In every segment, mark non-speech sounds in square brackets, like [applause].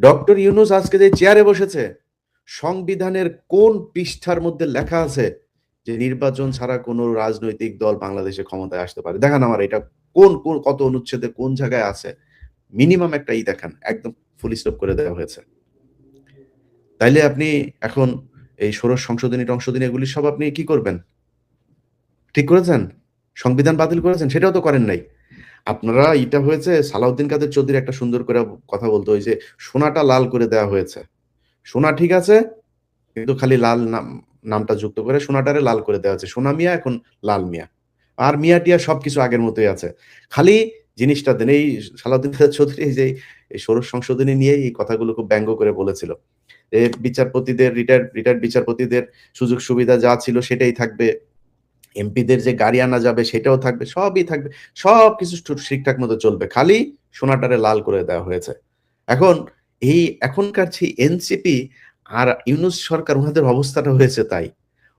Doctor Yunus আজকে যে চেয়ারে বসেছে, সংবিধানের কোন পৃষ্ঠার মধ্যে লেখা আছে যে নির্বাচন ছাড়া কোনো রাজনৈতিক দল বাংলাদেশে ক্ষমতায় আসতে পারে? দেখান আমার এটা কোন কোন, কত অনুচ্ছেদে কোন জায়গায় আছে? মিনিমাম একটা ই দেখান, একদম ফুল স্টপ করে দেওয়া হয়েছে। তাইলে আপনি এখন এই ষোড়শ সংশোধনী, টংশোধনী এগুলি সব আপনি কি করবেন? ঠিক করেছেন? সংবিধান বাতিল করেছেন? সেটাও তো করেন নাই। আপনারা এটা হয়েছে সালাউদ্দিন কাদের চৌধুরী একটা সুন্দর করে কথা বলতো ওই যে সোনাটা লাল করে দেওয়া হয়েছে। সোনা ঠিক আছে, কিন্তু খালি লাল নাম, নামটা যুক্ত করে সোনাটারে লাল করে দেওয়া আছে সোনা মিয়া, এখন লাল মিয়া। আর মিয়া টিয়া সবকিছু আগের মতোই আছে। খালি জিনিসটা দেন, এই সালাউদ্দিন কাদের চৌধুরী যে, এই ষোড়শ সংশোধনী নিয়ে এই কথাগুলো খুব ব্যঙ্গ করে বলেছিল। বিচারপতিদের রিটায়ার্ড রিটায়ার্ড বিচারপতিদের সুযোগ সুবিধা যা ছিল সেটাই থাকবে। এমপিদের যে গাড়ি আনা যাবে, সেটাও থাকবে, সবই থাকবে সব কিছু ঠিকঠাক মতো চলবে। খালি সোনাটারে লাল করে দেওয়া হয়েছে। এখন এই এখনকার যে এনসিপি আর ইউনুস সরকার ওনাদের অবস্থাটা হয়েছে তাই।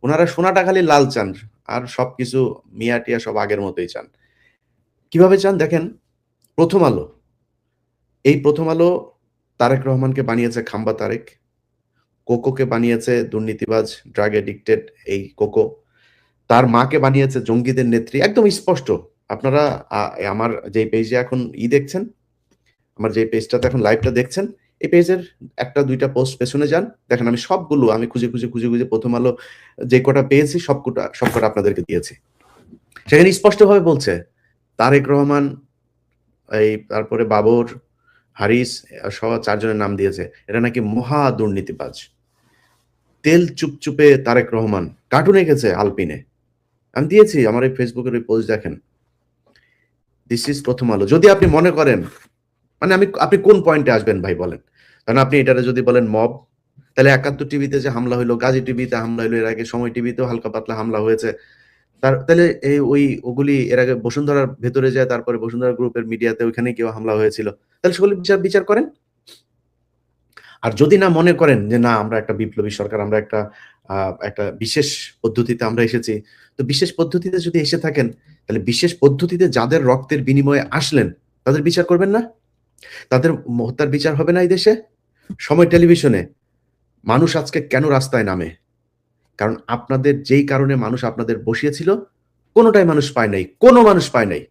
ওনারা সোনাটা খালি লাল চান আর সবকিছু মিয়া টিয়া সব আগের মতোই চান। কীভাবে চান দেখেন? প্রথম আলো। এই প্রথম আলো তারেক রহমানকে বানিয়েছে খাম্বা তারেক। কোকোকে বানিয়েছে দুর্নীতিবাজ ড্রাগ এডিক্টেড এই কোকো। তার মাকে বানিয়েছে জঙ্গিদের নেত্রী। একদম স্পষ্ট। আপনারা আমার যে পেজে এখন ই দেখছেন, আমার যে পেজটাতে এখন লাইভটা দেখছেন, এই পেজের একটা, দুইটা পোস্ট পেছনে যান। দেখেন আমি সবগুলো, আমি খুঁজে খুঁজে খুঁজে খুঁজে প্রথম আলো যে কটা পেয়েছি, সব কটা সব কটা আপনাদেরকে দিয়েছি। সেখানে স্পষ্টভাবে বলছে, তারেক রহমান, এই তারপরে বাবর, হারিস সহ চারজনের নাম দিয়েছে। এটা নাকি মহা দুর্নীতিবাজ। তেল চুপচুপে তারেক রহমান। কার্টুন এঁকেছে আলপিনে। আমি দিয়েছি, আমার এই ফেসবুকের ওই পোস্ট দেখেন। দিস ইজ প্রথম আলো। যদি আপনি মনে করেন মানে আমি, আপনি কোন পয়েন্টে আসবেন ভাই বলেন? কারণ আপনি এটারে যদি বলেন মব তাহলে একাত্তর টিভিতে যে হামলা হলো গাজী টিভিতে হামলা হলো এর আগে সময় টিভিতেও হালকা পাতলা হামলা হয়েছে। তার, তাহলে এই, ওই, ওগুলি এর আগে বসুন্ধরার ভেতরে যায়, তারপরে বসুন্ধরা গ্রুপের মিডিয়াতে ওইখানে কেউ হামলা হয়েছিল। তাহলে সেগুলি বিচার বিচার করেন। আর যদি না মনে করেন যে না, আমরা একটা বিপ্লবী সরকার, আমরা একটা একটা বিশেষ পদ্ধতিতে আমরা এসেছি তো বিশেষ পদ্ধতিতে যদি এসে থাকেন, তাহলে বিশেষ পদ্ধতিতে যাদের রক্তের বিনিময়ে আসলেন, তাদের বিচার করবেন না? তাদের হত্যার বিচার হবে না এই দেশে? সময় টেলিভিশনে মানুষ আজকে কেন রাস্তায় নামে? কারণ আপনাদের যেই কারণে মানুষ আপনাদের বসিয়েছিল, কোনোটাই মানুষ পায় নাই, কোনো মানুষ পায় নাই।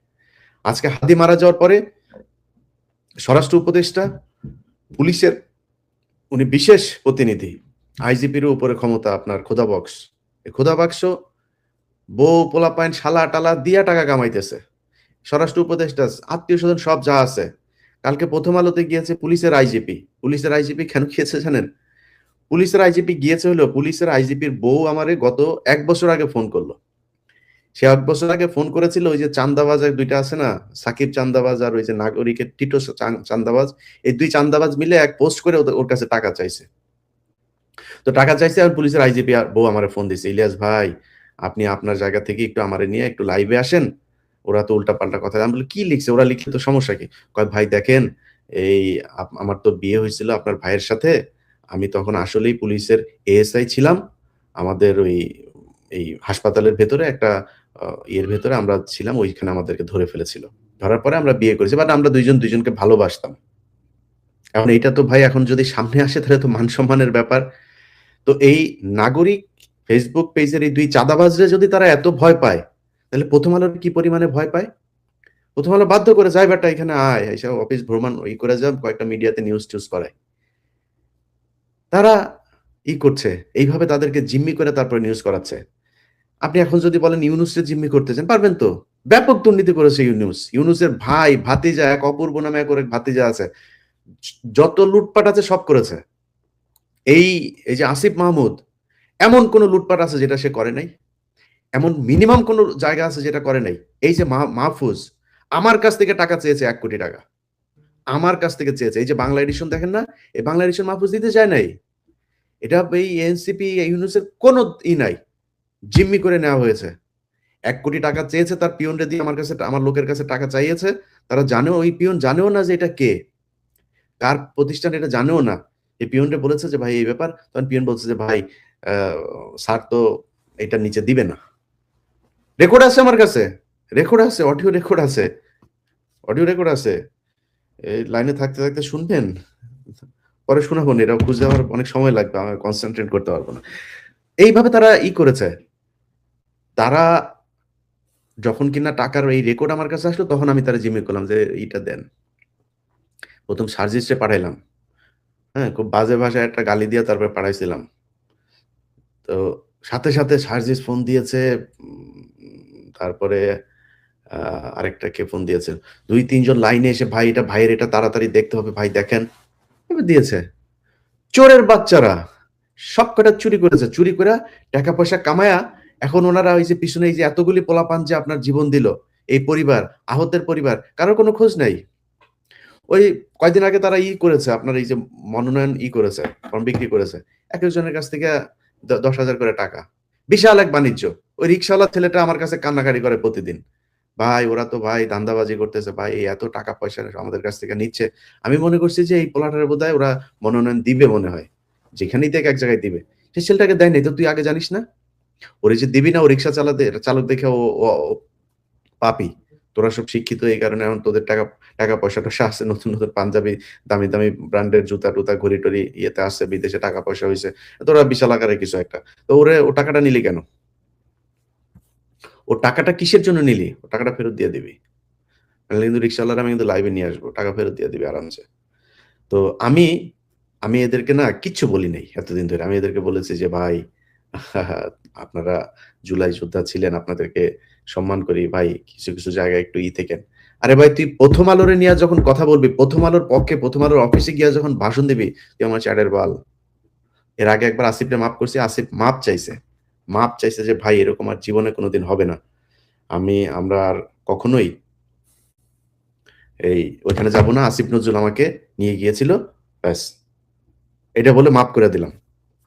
আজকে হাদি মারা যাওয়ার পরে স্বরাষ্ট্র উপদেষ্টা, পুলিশের উনি বিশেষ প্রতিনিধি, আইজিপির উপরে ক্ষমতা আপনার খোদা বক্স। এই খোদা বাক্স বউ পোলা পাইন শালা টালা দিয়া টাকা কামাইতেছে। স্বরাষ্ট্র উপদেষ্টা, আত্মীয় স্বজন সব যা আছে। কালকে প্রথম আলোতে গিয়েছে পুলিশের আইজিপি পুলিশের আইজিপি কেন গিয়েছে জানেন? পুলিশের আইজিপি গিয়েছে হলো পুলিশের আইজিপির বউ আমারে গত এক বছর আগে ফোন করল। সে এক বছর আগে ফোন করেছিল ওই যে চান্দাবাজ দুইটা আছে না, সাকিব চান্দাবাজ আর ওই যে নাগরিকের টিটো চান্দাবাজ, এই দুই চান্দাবাজ মিলে এক পোস্ট করে ওর কাছে টাকা চাইছে। তো টাকা চাইছে আর পুলিশের আইজিপি বউ আমার ফোন দিছে, ইলিয়াস ভাই আপনি আপনার জায়গা থেকে একটু আমার নিয়ে একটু লাইভে আসেন। ওরা তো উল্টা পাল্টা কথা আমি বলি, কি লিখছে? ওরা লিখলে তো সমস্যা কি? কয়, ভাই, দেখেন, এই আমার তো বিয়ে হয়েছিল আপনার ভাইয়ের সাথে। আমি তখন আসলেই পুলিশের এএসআই ছিলাম। আমাদের ওই, এই হাসপাতালের ভেতরে একটা ইয়ের ভেতরে আমরা ছিলাম, ওইখানে আমাদেরকে ধরে ফেলেছিল। ধরার পরে আমরা বিয়ে করেছি। বাট আমরা দুইজন দুইজনকে ভালোবাসতাম। এখন এইটা তো ভাই, এখন যদি সামনে আসে তাহলে তো মান সম্মানের ব্যাপার। তো এই নাগরিক ফেসবুক পেজের এই দুই চাঁদাবাজরে যদি তারা এত ভয় পায়, তাহলে প্রথম আলোর কি পরিমাণে ভয় পায়? প্রথম আলো বাধ্য করে যায় বেটা এখানে আয় এসব অফিস ভ্রমণ ওই করে যাব কয়েকটা মিডিয়াতে নিউজ টিউজ করায়। তারা ই করছে, এইভাবে তাদেরকে জিম্মি করে তারপরে নিউজ করাচ্ছে। আপনি এখন যদি বলেন ইউনুসের জিম্মি করতে চান, পারবেন তো? ব্যাপক দুর্নীতি করেছে ইউনুস। ইউনুসের ভাই, ভাতিজা, এক অপূর্ব নামে এক ভাতিজা আছে। যত লুটপাট আছে, সব করেছে। এই এই যে আসিফ মাহমুদ এমন কোনো লুটপাট আছে যেটা সে করে নাই? এমন মিনিমাম কোনো জায়গা আছে যেটা করে নাই? এই যে মাহফুজ, আমার কাছ থেকে টাকা চেয়েছে এক কোটি টাকা। আমার কাছ থেকে চেয়েছে। এই যে বাংলা এডিশন দেখেন না? এই বাংলা এডিশন মাহফুজ দিতে যায় নাই। এটা এই এনসিপি ইউনুসের কোনো ই নাই। জিম্মি করে নেওয়া হয়েছে। এক কোটি টাকা চেয়েছে তার পিয়নরে দিয়ে আমার কাছে, আমার লোকের কাছে টাকা চাইয়েছে। তারা জানেও ওই পিয়ন জানেও না যে এটা কে। কার প্রতিষ্ঠান এটা জানেও না। এই পিয়নরে বলেছে যে, ভাই, এই ব্যাপার। তখন পিয়ন বলছে যে, ভাই স্যার তো এটা নিচে দিবে না। রেকর্ড আছে আমার কাছে। রেকর্ড আছে অডিও রেকর্ড আছে। অডিও রেকর্ড আছে। এই লাইনে থাকতে থাকতে শুনবেন। পরে শোনাবো না, এটা খুঁজে আমার অনেক সময় লাগবে আমি কনসেন্ট্রেট করতে পারব না। এইভাবে তারা ই করেছে। তারা যখন কিনা টাকার এই রেকর্ড আমার কাছে আসলো তখন আমি তারা জিমে করলাম যে এইটা দেন। প্রথম সার্জিসে পাঠাইলাম। হ্যাঁ খুব বাজে ভাষায় একটা গালি দিয়ে তারপরে পাঠাইছিলাম। তো সাথে সাথে সার্জিস ফোন দিয়েছে তারপরে আরেকটা কে ফোন দিয়েছে, দুই, তিনজন লাইনে এসে, ভাই, এটা ভাইয়ের, এটা তাড়াতাড়ি দেখতে হবে, ভাই, দেখেন। দিয়েছে, চোরের বাচ্চারা, সব কটা চুরি করেছে, চুরি করে টাকা পয়সা কামায়া এখন ওনারা ওই যে পিছনে এই যে এতগুলি পোলাপান যে আপনার জীবন দিল, এই পরিবার আহতের পরিবার, কারোর কোনো খোঁজ নাই। ওই কয়দিন আগে তারা ই করেছে, আপনার এই যে মনোনয়ন ই করেছে, ফর্ম বিক্রি করেছে, এক একজনের কাছ থেকে দশ হাজার করে টাকা। বিশাল এক বাণিজ্য। ওই রিক্সাওয়ালা ছেলেটা আমার কাছে কান্নাকারি করে প্রতিদিন। ভাই, ওরা তো ভাই ধান্দাবাজি করতেছে। ভাই এত টাকা পয়সা আমাদের কাছ থেকে নিচ্ছে। আমি মনে করছি যে এই পোলাটার বোধ ওরা মনোনয়ন দিবে মনে হয়। যেখানেই দেখ এক জায়গায় দিবে। সে ছেলেটাকে দেয় নাই তো তুই আগে জানিস না? ওরে যে দিবি না ও রিক্সা চালাতে চালক দেখে ও পাপি। তোরা সব শিক্ষিত এই কারণে এখন তোদের টাকা টাকা পয়সা টয়সা আছে, নতুন নতুন পাঞ্জাবি, দামি দামি ব্র্যান্ডের জুতা টুতা ঘড়ি টড়ি ইয়েতে আসছে বিদেশে টাকা পয়সা হয়েছে তোরা বিশাল আকারে কিছু একটা। তো ওরে, ও টাকাটা নিলি কেন? ও টাকাটা কিসের জন্য নিলি? ও টাকাটা ফেরত দিয়ে দিবি। কিন্তু রিক্সাওয়ালারা আমি কিন্তু লাইভে নিয়ে আসব, টাকা ফেরত দিয়ে দিবি আরামসে। তো আমি আমি এদেরকে না কিচ্ছু বলি নাই এতদিন ধরে। আমি এদেরকে বলেছি যে, ভাই আপনারা জুলাই যোদ্ধা ছিলেন, আপনাদেরকে সম্মান করি। ভাই, কিছু কিছু জায়গায় একটু ই থেকেন। আরে ভাই, তুই প্রথম আলোরে নিয়ে যখন কথা বলবি, প্রথম আলোর পক্ষে, প্রথম আলোর অফিসে গিয়ে যখন ভাষণ দিবি, তুই আমার চ্যাটের বাল। এর আগে একবার আসিফকে মাফ করছি, আসিফ মাপ চাইছে। মাপ চাইছে যে, ভাই, এরকম আর জীবনে কোনোদিন হবে না। আমি, আমরা আর কখনোই এই, ওইখানে যাব না। আসিফ নজরুল আমাকে নিয়ে গিয়েছিল, ব্যাস। এটা বলে মাফ করে দিলাম।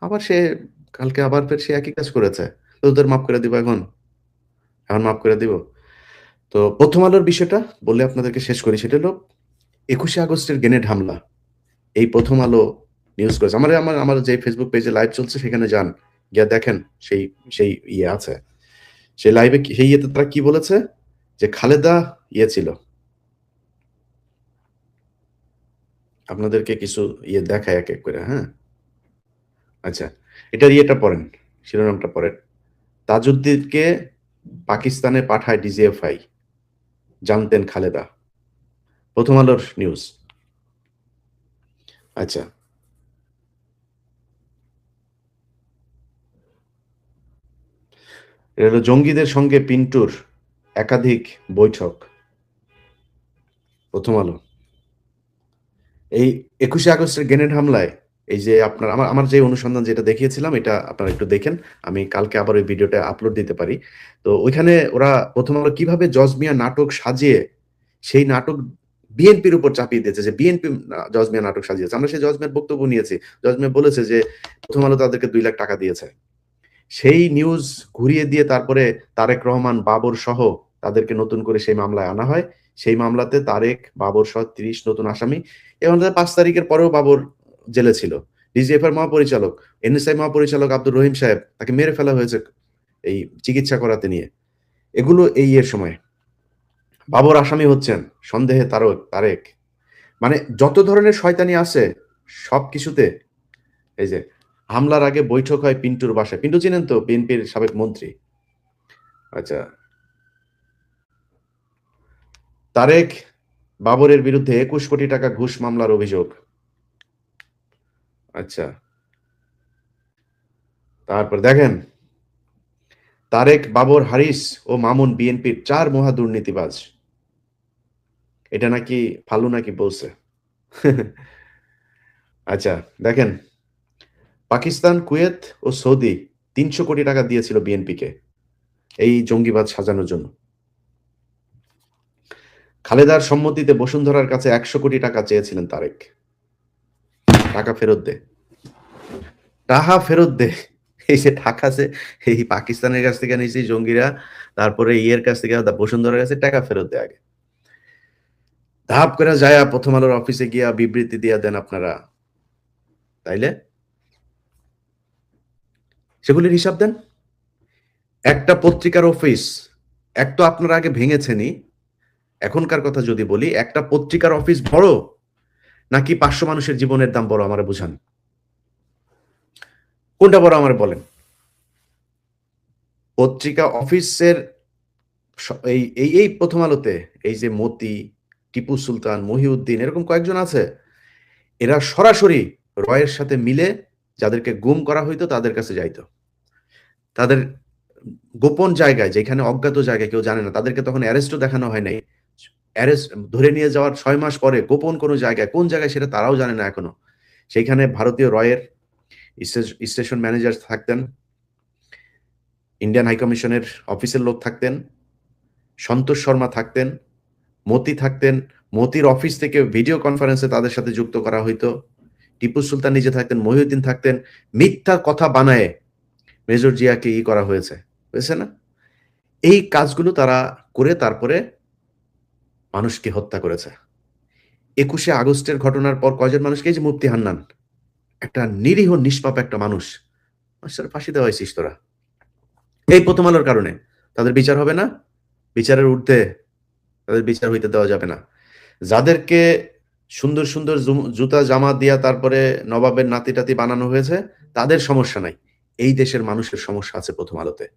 আবার সে কালকে আবার ফের সে একই কাজ করেছে। তো ওদের মাফ করে দিব এখন। এখন মাফ করে দিব। তো প্রথম আলোর বিষয়টা বলে আপনাদেরকে শেষ করি, সেটা হলো একুশে আগস্টের গ্রেনেড হামলা। এই প্রথম আলো নিউজ করেছে। আমার আমার আমার যে ফেসবুক পেজে লাইভ চলছে, সেখানে যান। গিয়ে দেখেন সেই সেই ইয়ে আছে। সেই লাইভে সেই ইয়েতে তারা কি বলেছে? যে খালেদা ইয়ে ছিল। আপনাদেরকে কিছু ইয়ে দেখায় এক এক করে হ্যাঁ? আচ্ছা। এটার ইয়েটা পড়েন, শিরোনামটা পড়েন। তাজউদ্দিনকে পাকিস্তানে পাঠায় ডিজিএফআই। জানতেন খালেদা। প্রথম আলোর নিউজ আচ্ছা। এটা হলো জঙ্গিদের সঙ্গে পিন্টুর একাধিক বৈঠক। প্রথম আলো। এই একুশে আগস্টের গ্রেনেড হামলায় এই যে আপনার, আমার আমার যে অনুসন্ধান যেটা দেখিয়েছিলাম, এটা আপনারা একটু দেখেন। আমি কালকে আবার ওই ভিডিওটা আপলোড দিতে পারি। তো ওইখানে ওরা প্রথম আলো কীভাবে জজমিয়া নাটক সাজিয়ে সেই নাটক বিএনপির উপর চাপিয়ে দিয়েছে, যে বিএনপি জজমিয়া নাটক সাজিয়েছে। আমরা সেই জজমিয়ার বক্তব্য নিয়েছি। জজমিয়া বলেছে যে প্রথম আলো তাদেরকে দুই লাখ টাকা দিয়েছে। সেই নিউজ ঘুরিয়ে দিয়ে তারপরে তারেক রহমান, বাবর সহ তাদেরকে নতুন করে সেই মামলায় আনা হয়। সেই মামলাতে তারেক, বাবর সহ তিরিশ নতুন আসামি। এবং পাঁচ তারিখের পরেও বাবর জেলে ছিল। ডিজিএফ এর মহাপরিচালক, এনএসআই মহাপরিচালক আব্দুর রহিম সাহেব তাকে মেরে ফেলা হয়েছে এই চিকিৎসা করাতে নিয়ে। এগুলো এই এর সময়। বাবর আসামি হচ্ছেন, সন্দেহে তারক তারেক। মানে যত ধরনের শয়তানি আছে, সব কিছুতে এই যে হামলার আগে বৈঠক হয় পিন্টুর বাসায়। পিন্টু চিনেন তো? বিএনপির সাবেক মন্ত্রী। আচ্ছা। তারেক বাবরের বিরুদ্ধে একুশ কোটি টাকা ঘুষ মামলার অভিযোগ। আচ্ছা। তারপর দেখেন, তারেক, বাবর, হারিস ও মামুন বিএনপির চার মহা দুর্নীতিবাজ। এটা নাকি ফালু নাকি বলছে? [laughs] আচ্ছা দেখেন, পাকিস্তান, কুয়েত ও সৌদি তিনশো কোটি টাকা দিয়েছিল বিএনপিকে এই জঙ্গিবাদ সাজানোর জন্য। খালেদার সম্মতিতে বসুন্ধরার কাছে একশো কোটি টাকা চেয়েছিলেন তারেক। টাকা ফেরত দে। টাকা ফেরত দে। এই যে টাকা আছে, এই পাকিস্তানের কাছ থেকে নিয়েছি জঙ্গিরা, তারপরে ইয়ের কাছ থেকে বসুন্ধরার কাছে টাকা ফেরত দে আগে। ধাপ করে যায় প্রথম আলোর অফিসে গিয়া বিবৃতি দিয়া দেন আপনারা। তাইলে? সেগুলির হিসাব দেন। একটা পত্রিকার অফিস, এক তো আপনারা আগে ভেঙেছেনই। এখনকার কথা যদি বলি, একটা পত্রিকার অফিস বড় নাকি পাঁচশো মানুষের জীবনের দাম বড় আমার বুঝান। কোনটা বড় আমার বলেন। পত্রিকা অফিসের এই এই প্রথম আলোতে এই যে মতি, টিপু সুলতান, মহিউদ্দিন, এরকম কয়েকজন আছে, এরা সরাসরি রয়ের সাথে মিলে যাদেরকে গুম করা হইতো তাদের কাছে যাইতো। তাদের গোপন জায়গায়, যেখানে অজ্ঞাত জায়গায় কেউ জানে না, তাদেরকে তখন অ্যারেস্টও দেখানো হয় নাই। অ্যারেস্ট, ধরে নিয়ে যাওয়ার ছয় মাস পরে গোপন কোনো জায়গায়, কোন জায়গায় সেটা তারাও জানে না এখনও। সেইখানে ভারতীয় রয়ের স্টে- স্টেশন ম্যানেজার থাকতেন, ইন্ডিয়ান হাইকমিশনের অফিসের লোক থাকতেন, সন্তোষ শর্মা থাকতেন, মতি থাকতেন, মতির অফিস থেকে ভিডিও কনফারেন্সে তাদের সাথে যুক্ত করা হইতো। টিপু সুলতান নিজে থাকতেন, মহিউদ্দিন থাকতেন, মিথ্যা কথা বানায় মেজর জিয়াকে ই করা হয়েছে। বুঝছে না? এই কাজগুলো তারা করে তারপরে মানুষকে হত্যা করেছে। একুশে আগস্টের ঘটনার পর কয়জন মানুষকে? যে মুফতি হান্নান, একটা নিরীহ, নিষ্পাপ একটা মানুষ। মানুষের ফাঁসি দেওয়া হয়েছিস তোরা। এই প্রথম আলোর কারণে। তাদের বিচার হবে না। বিচারের ঊর্ধ্বে তাদের বিচার হইতে দেওয়া যাবে না। যাদেরকে সুন্দর সুন্দর জুতা, জামা দিয়া তারপরে নবাবের নাতি টাতি বানানো হয়েছে, তাদের সমস্যা নাই। এই দেশের মানুষের সমস্যা আছে প্রথম আলোতে।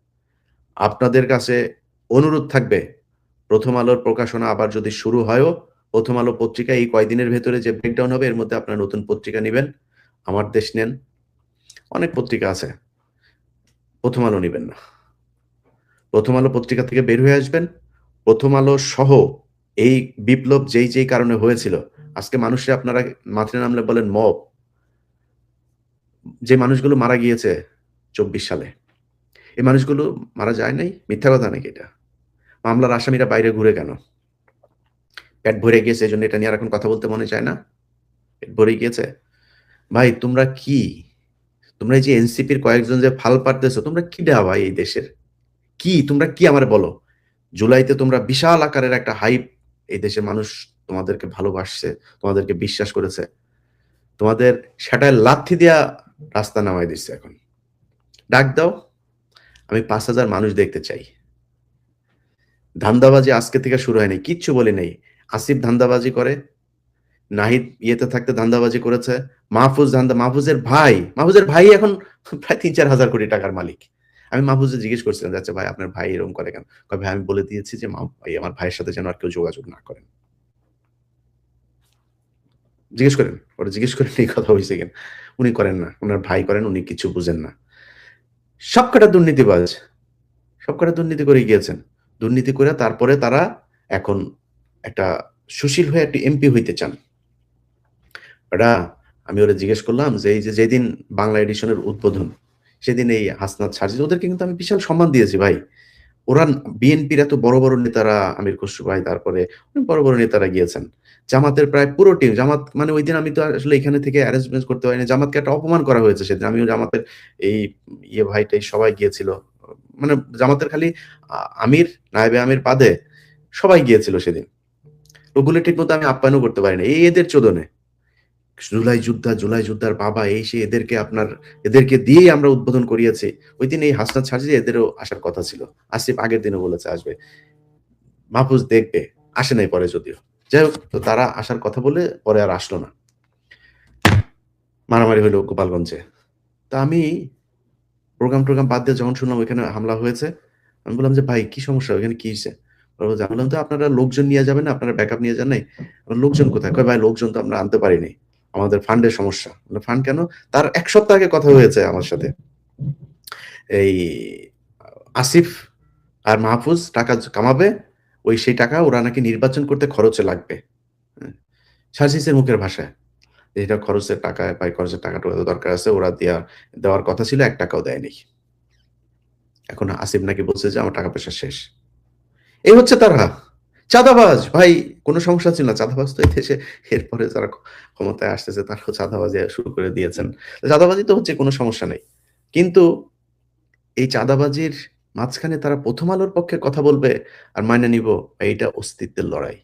আপনাদের কাছে অনুরোধ থাকবে প্রথম আলোর প্রকাশনা আবার যদি শুরু হয়ও, প্রথম আলো পত্রিকা এই কয়দিনের ভেতরে যে ব্রেকডাউন হবে, এর মধ্যে আপনার নতুন পত্রিকা নেবেন। আমার দেশ নেন, অনেক পত্রিকা আছে। প্রথম আলো নেবেন না। প্রথম আলো পত্রিকা থেকে বের হয়ে আসবেন। প্রথম আলো সহ এই বিপ্লব যেই যেই কারণে হয়েছিল, আজকে মানুষে আপনারা মাথায় নামলে বলেন মব। যে মানুষগুলো মারা গিয়েছে চব্বিশ সালে, এই মানুষগুলো মারা যায় নাই? মিথ্যা কথা নাকি এটা? মামলার আসামিরা বাইরে ঘুরে কেন? পেট ভরে গিয়েছে, এই জন্য এটা নিয়ে আর এখন কথা বলতে মনে চায় না। পেট ভরে গিয়েছে। ভাই, তোমরা কি? তোমরা এই যে এনসিপির কয়েকজন যে ফাল পারতেছো, তোমরা কি দেওয়া ভাই এই দেশের? কি? তোমরা কি আমার বলো? জুলাইতে তোমরা বিশাল আকারের একটা হাইপ এই দেশের মানুষ তোমাদেরকে ভালোবাসছে, তোমাদেরকে বিশ্বাস করেছে। তোমাদের সেটায় লাথি দিয়া রাস্তা নামাই দিচ্ছে এখন। ডাক দাও, আমি পাঁচ হাজার মানুষ দেখতে চাই। ধান্দাবাজি আজকে থেকে শুরু হয়নি, কিচ্ছু বলি নেই। আসিফ ধান্দাবাজি করে, নাহিদ ইয়েতে থাকতে ধান্দাবাজি করেছে, মাহফুজ ধান্দা, মাহফুজের ভাই মাহফুজের ভাই এখন প্রায় তিন, চার হাজার কোটি টাকার মালিক। আমি মাহফুজে জিজ্ঞেস করছিলাম যাচ্ছে ভাই, আপনার ভাই এরকম করে কেন? ভাই, আমি বলে দিয়েছি যে ভাই আমার ভাইয়ের সাথে যেন আর কেউ যোগাযোগ না করেন। জিজ্ঞেস করেন, ওরা জিজ্ঞেস করেন, এই কথা হয়েছে কেন? উনি করেন না, ওনার ভাই করেন, উনি কিছু বুঝেন না। সবকটা দুর্নীতিবাজ সব কটা দুর্নীতি করে গিয়েছেন। দুর্নীতি করে তারপরে তারা এখন একটা সুশীল হয়ে একটি এমপি হইতে চান। ওটা আমি ওরা জিজ্ঞেস করলাম যে এই যে যেদিন বাংলা এডিশনের উদ্বোধন, সেদিন এই হাসনাত সার্জিদ ওদেরকে কিন্তু আমি বিশাল সম্মান দিয়েছি ভাই। ওরা বিএনপির এত বড় বড় নেতারা, আমির খসরু ভাই তারপরে অনেক বড় বড় নেতারা গিয়েছেন। জামাতের প্রায় পুরো টিম জামাত মানে ওই দিন আমি তো আসলে এখানে থেকে অ্যারেঞ্জমেন্ট করতে পারিনি। জামাতকে একটা অপমান করা হয়েছে সেদিন। আমিও জামাতের এই ইয়ে ভাইটাই সবাই গিয়েছিল। মানে জামাতের খালি আমির, নায়েবে আমির পাদে সবাই গিয়েছিল সেদিন। ওগুলো ঠিক মতো আমি আপ্যায়নও করতে পারিনি। এই এদের চোদনে। জুলাই যোদ্ধা, জুলাই যোদ্ধার বাবা, এই সে এদেরকে আপনার, এদেরকে দিয়েই আমরা উদ্বোধন করিয়েছি। ওই দিন এই হাসনাত ছাড়ছি এদেরও আসার কথা ছিল। আসিফ আগের দিনও বলেছে, আসবে। মাহফুজ দেখবে, আসে নাই পরে যদিও। যাই হোক, তো তারা আসার কথা বলে পরে আর আসলো না। মারামারি হলো গোপালগঞ্জে। তা আমি প্রোগ্রাম টোগ্রাম বাদ দিয়ে যখন শুনলাম ওইখানে হামলা হয়েছে, আমি বললাম যে, ভাই, কি সমস্যা? ওইখানে কি হয়েছে? বললাম, তো আপনারা লোকজন নিয়ে যাবেন আপনারা ব্যাকআপ নিয়ে যান নাই? লোকজন কোথায়? কয়, ভাই, লোকজন তো আমরা আনতে পারিনি। আমাদের ফান্ডের সমস্যা। ফান্ড কেন? তার এক সপ্তাহ আগে কথা হয়েছে আমার সাথে। এই আসিফ আর মাহফুজ টাকা কামাবে, ওই সেই টাকা ওরা নাকি নির্বাচন করতে খরচে লাগবে। সার্জিসের মুখের ভাষায়। এটা খরচের টাকা পাই খরচের টাকাটা দরকার আছে, ওরা দেওয়ার দেওয়ার কথা ছিল, এক টাকাও দেয়নি। এখন আসিফ নাকি বলছে যে, আমার টাকা পয়সা শেষ। এই হচ্ছে তারা। চাঁদাবাজ, ভাই, কোনো সমস্যা ছিল না। চাঁদাবাজ তো দেশে এরপরে যারা ক্ষমতায় আসতেছে, তারাও চাঁদাবাজি শুরু করে দিয়েছেন। চাঁদাবাজি তো হচ্ছে, কোনো সমস্যা নেই। কিন্তু এই চাঁদাবাজির মাঝখানে তারা প্রথম আলোর পক্ষে কথা বলবে আর মাইনে নিব, এইটা অস্তিত্বের লড়াই।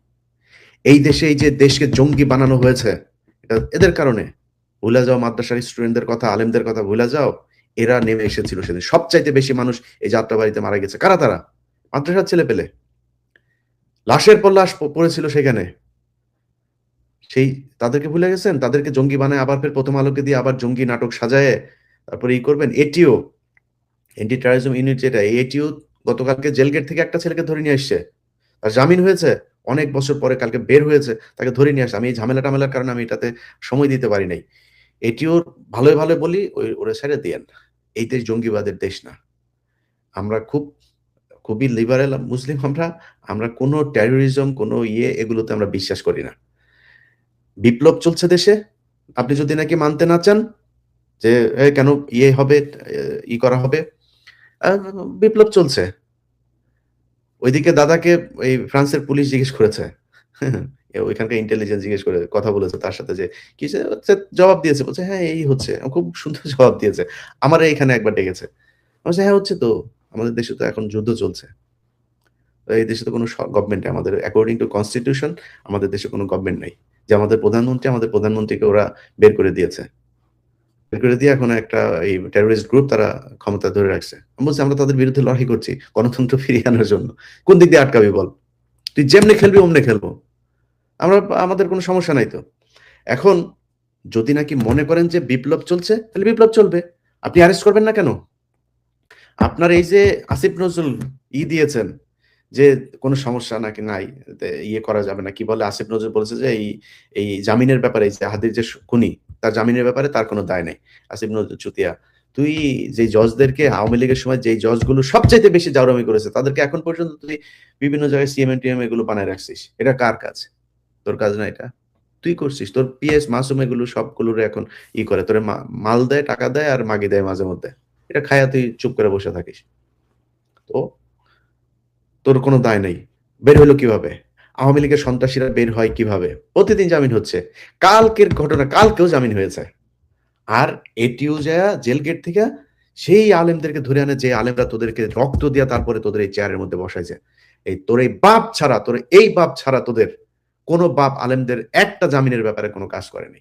এই দেশে এই যে দেশকে জঙ্গি বানানো হয়েছে এদের কারণে। ভুলে যাও মাদ্রাসার স্টুডেন্টদের কথা, আলেমদের কথা, ভুলে যাও। এরা নেমে এসেছিল সেদিন। সবচাইতে বেশি মানুষ এই যাত্রাবাড়িতে মারা গেছে। কারা তারা? মাদ্রাসার ছেলে পেলে লাশের পর লাশ পড়েছিল সেখানে। সেই তাদেরকে ভুলে গেছেন? তাদেরকে জঙ্গি বানায় আবার ফের প্রথম আলোকে দিয়ে আবার জঙ্গি নাটক সাজায়। তারপরে ই করবেন এটিও। এন্টি টেরারিজম ইউনিট যেটা এটিও গতকালকে জেলগেট থেকে একটা ছেলেকে ধরে নিয়ে আসছে। তার জামিন হয়েছে। অনেক বছর পরে কালকে বের হয়েছে, তাকে ধরে নিয়ে আসছে। আমি এই ঝামেলা টামেলার কারণে আমি এটাতে সময় দিতে পারি নাই। এটিও ভালোই ভালো বলি, ওই ওরা ছেড়ে দিয়েন এই দেশ জঙ্গিবাদের দেশ না। আমরা খুব, খুবই লিবারেল মুসলিম আমরা আমরা কোনো টেরোরিজম কোনো ইয়ে এগুলোতে আমরা বিশ্বাস করি না। বিপ্লব চলছে দেশে। আপনি যদি নাকি মানতে না চান যে কেন ইয়ে হবে ই করা হবে বিপ্লব চলছে। ওইদিকে দাদাকে এই ফ্রান্সের পুলিশ জিজ্ঞেস করেছে। ওইখানকার ইন্টেলিজেন্স জিজ্ঞেস করে কথা বলেছে তার সাথে যে কি হচ্ছে, জবাব দিয়েছে। বলছে হ্যাঁ এই হচ্ছে। খুব সুন্দর [laughs] জবাব দিয়েছে। আমার এইখানে একবার ডেকেছে। বলছি, হ্যাঁ হচ্ছে তো। আমাদের দেশে তো এখন যুদ্ধ চলছে। এই দেশে তো কোনো গভর্নমেন্ট আমাদের অ্যাকর্ডিং টু কনস্টিটিউশন আমাদের দেশে কোনো গভর্নমেন্ট নাই। যে আমাদের প্রধানমন্ত্রী আমাদের প্রধানমন্ত্রীকে ওরা বের করে দিয়েছে। বের করে দিয়ে এখন একটা এই টেরোরিস্ট গ্রুপ তারা ক্ষমতা ধরে রাখছে। বলছি, আমরা তাদের বিরুদ্ধে লড়াই করছি, গণতন্ত্র ফিরিয়ে আনার জন্য। কোন দিক দিয়ে আটকাবি বল? তুই যেমনি খেলবি, অমনি খেলব। আমরা, আমাদের কোনো সমস্যা নাই তো। এখন যদি নাকি মনে করেন যে বিপ্লব চলছে, তাহলে বিপ্লব চলবে। আপনি অ্যারেস্ট করবেন না কেন? আপনার এই যে আসিফ নজরুল ই দিয়েছেন যে কোনো সমস্যা নাকি নাই ইয়ে করা যাবে না, কি বলে? আসিফ নজরুল বলেছে যে এই এই জামিনের ব্যাপারে যে হাদির যে খুনি, তার জামিনের ব্যাপারে তার কোনো দায় নেই। আসিফ নজরুল চুতিয়া তুই যে জজদেরকে আওয়ামী লীগের সময় যে জজগুলো সবচাইতে বেশি জাউরামি করেছে, তাদেরকে এখন পর্যন্ত তুই বিভিন্ন জায়গায় সিএমএন টিএম এগুলো বানায় রাখছিস। এটা কার কাজ? তোর কাজ না এটা? তুই করছিস। তোর পিএস মাসুম এগুলো সবগুলোর এখন ই করে। তোরে মাল দেয়, টাকা দেয় আর মাগি দেয় মাঝে মধ্যে। এটা খায়া তুই চুপ করে বসে থাকিস। তো তোর কোনো দায় নেই। বের হলো কীভাবে? আওয়ামী লীগের সন্ত্রাসীরা বের হয় কীভাবে? প্রতিদিন জামিন হচ্ছে। কালকের ঘটনা, কালকেও জামিন হয়েছে। আর এটিও যায় জেল গেট থেকে সেই আলেমদেরকে ধরে আনে, যে আলেমরা তোদেরকে রক্ত দিয়া তারপরে তোদের এই চেয়ারের মধ্যে বসাইছে। এই তোর এই বাপ ছাড়া, তোর এই বাপ ছাড়া তোদের কোনো বাপ আলেমদের একটা জামিনের ব্যাপারে কোনো কাজ করেনি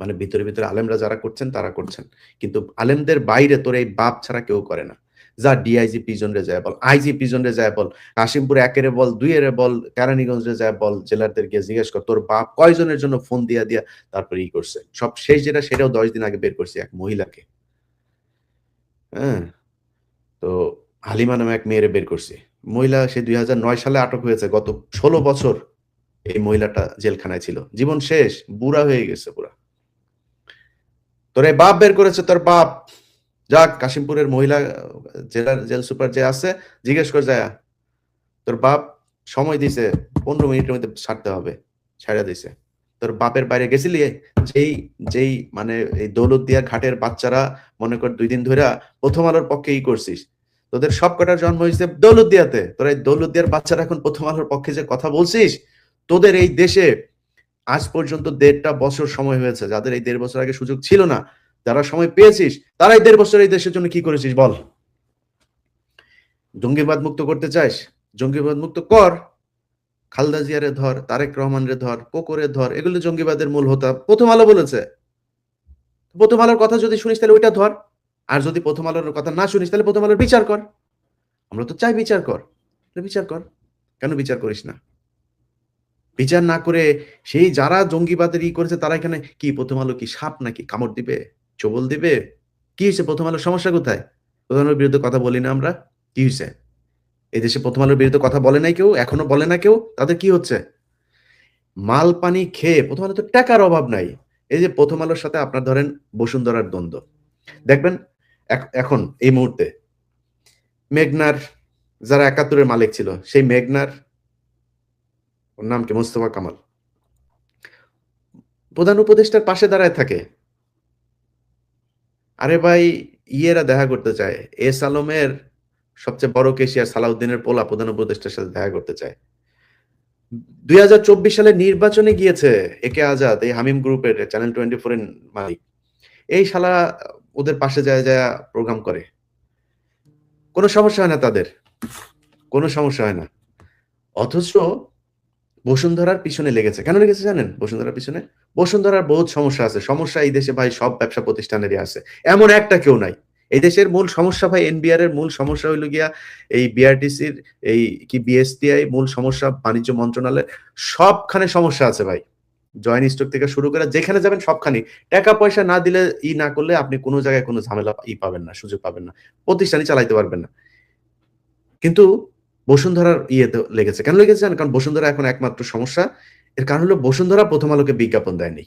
মানে ভিতরে ভিতরে আলেমরা যারা করছেন, তারা করছেন। কিন্তু আলেমদের বাইরে তোর এই বাপ ছাড়া কেউ করে না। যা ডিআইজি পিজন রে যায় বল আইজি পিজন রে যায় বল কাশিমপুর একের বল দুইয়েরে বল, কেরানীগঞ্জ রে যায় বল জেলারদের গিয়ে জিজ্ঞেস কর, তোর বাপ কয়জনের জন্য ফোন দিয়া দিয়া তারপরে ই করছে। সব শেষ যেটা সেটাও দশ দিন আগে বের করছে এক মহিলাকে। হ্যাঁ তো হালিমা নামে এক মেয়েরে বের করছে। মহিলা, সে দুই নয় সালে আটক হয়েছে, গত ষোলো বছর এই মহিলাটা জেলখানায় ছিল। জীবন শেষ, বুড়া হয়ে গেছে পুরা। তোর বাপ বের করেছে তোর বাপ। যাক, কাশিমপুরের মহিলা, জেলার জেল সুপার যে আছে, জিজ্ঞেস কর যায়, তোর বাপ সময় দিছে, পনেরো মিনিটের মধ্যে ছাড়তে হবে। ছাড়া দিছে। তোর বাপের বাইরে গেছিলি? যেই যেই মানে এই দৌলত দিয়ার ঘাটের বাচ্চারা, মনে কর দুই দিন ধরে প্রথম আলোর পক্ষে ই করছিস। তোদের সব কটার জন্ম হয়েছে দৌলত দিয়াতে তোরা এই দৌলত দিয়ার বাচ্চারা এখন প্রথম আলোর পক্ষে যে কথা বলছিস, তোদের এই দেশে আজ পর্যন্ত দেড়টা বছর সময় হয়েছে। যাদের এই দেড় বছর আগে সুযোগ ছিল না যারা সময় পেয়েছিস, তারাই দেড় বছর এই দেশের জন্য কি করেছিস বল? জঙ্গিবাদ মুক্ত করতে চাস জঙ্গিবাদ মুক্ত কর। খালদা জিয়ারে ধর, তারেক রহমানরে ধর, কোকরে ধর, এগুলো জঙ্গিবাদের মূল হতা। প্রথম আলো বলেছে। প্রথম আলোর কথা যদি শুনিস তাহলে ওইটা ধর। আর যদি প্রথম আলোর কথা না শুনিস তাহলে প্রথম আলোর বিচার কর। আমরা তো চাই বিচার কর। বিচার কর। কেন বিচার করিস না? বিচার না করে সেই যারা জঙ্গিবাদের ই করেছে তারা এখানে কি প্রথম আলো কি সাপ নাকি কামড় দিবে? চবল দিবে? কি হয়েছে? প্রথম আলোর সমস্যা কোথায়? প্রথম আলোর বিরুদ্ধে কথা বলি না আমরা। কি হয়েছে? এই দেশে প্রথম আলোর বিরুদ্ধে কথা বলে নাই কেউ? এখনও বলে না কেউ? তাদের কি হচ্ছে? মাল, পানি খেয়ে প্রথম আলো তো টাকার অভাব নাই। এই যে প্রথম আলোর সাথে আপনার ধরেন বসুন্ধরার দ্বন্দ্ব। দেখবেন এখন, এই মুহূর্তে, মেঘনার যারা একাত্তরের মালিক ছিল, সেই মেঘনার, ওর নাম কি? মোস্তফা কামাল। প্রধান উপদেষ্টার পাশে দাঁড়ায় থাকে। আরে ভাই, ইয়েরা দেখা করতে চায়। এস আলমের সবচেয়ে বড় কেশিয়ার সালাউদ্দিনের পোলা প্রধান উপদেষ্টার সাথে দেখা করতে চায়। দুই হাজার চব্বিশ সালে নির্বাচনে গিয়েছে একে আজাদ, এই হামিম গ্রুপের চ্যানেল টোয়েন্টি ফোর এর মালিক। এই শালা ওদের পাশে যায় যায় প্রোগ্রাম করে। কোনো সমস্যা হয় না তাদের। কোনো সমস্যা হয় না। অথচ বসুন্ধরার পিছনে লেগেছে। কেন লেগেছে জানেন? বসুন্ধরার পিছনে? বসুন্ধরার বহুত সমস্যা আছে। সমস্যা এই দেশে ভাই সব ব্যবসা প্রতিষ্ঠানেরই আছে। এমন একটা কেউ নাই। এই দেশের মূল সমস্যা ভাই এনবিআর এর মূল সমস্যা হইল গিয়া এই বিআরটিসির এই কি বিএসটিআই মূল সমস্যা, বাণিজ্য মন্ত্রণালয় সবখানে সমস্যা আছে ভাই। জয়েন্ট স্টক থেকে শুরু করে যেখানে যাবেন সবখানে টাকা পয়সা না দিলে ই না করলে আপনি কোনো জায়গায় কোনো ঝামেলা ই পাবেন না, সুযোগ পাবেন না। প্রতিষ্ঠানই চালাইতে পারবেন না। কিন্তু বসুন্ধরার ইয়েতে লেগেছে। কেন লেগেছে? কারণ বসুন্ধরা এখন একমাত্র সমস্যা। এর কারণ হলো বসুন্ধরা প্রথম আলোকে বিজ্ঞাপন দেয়নি।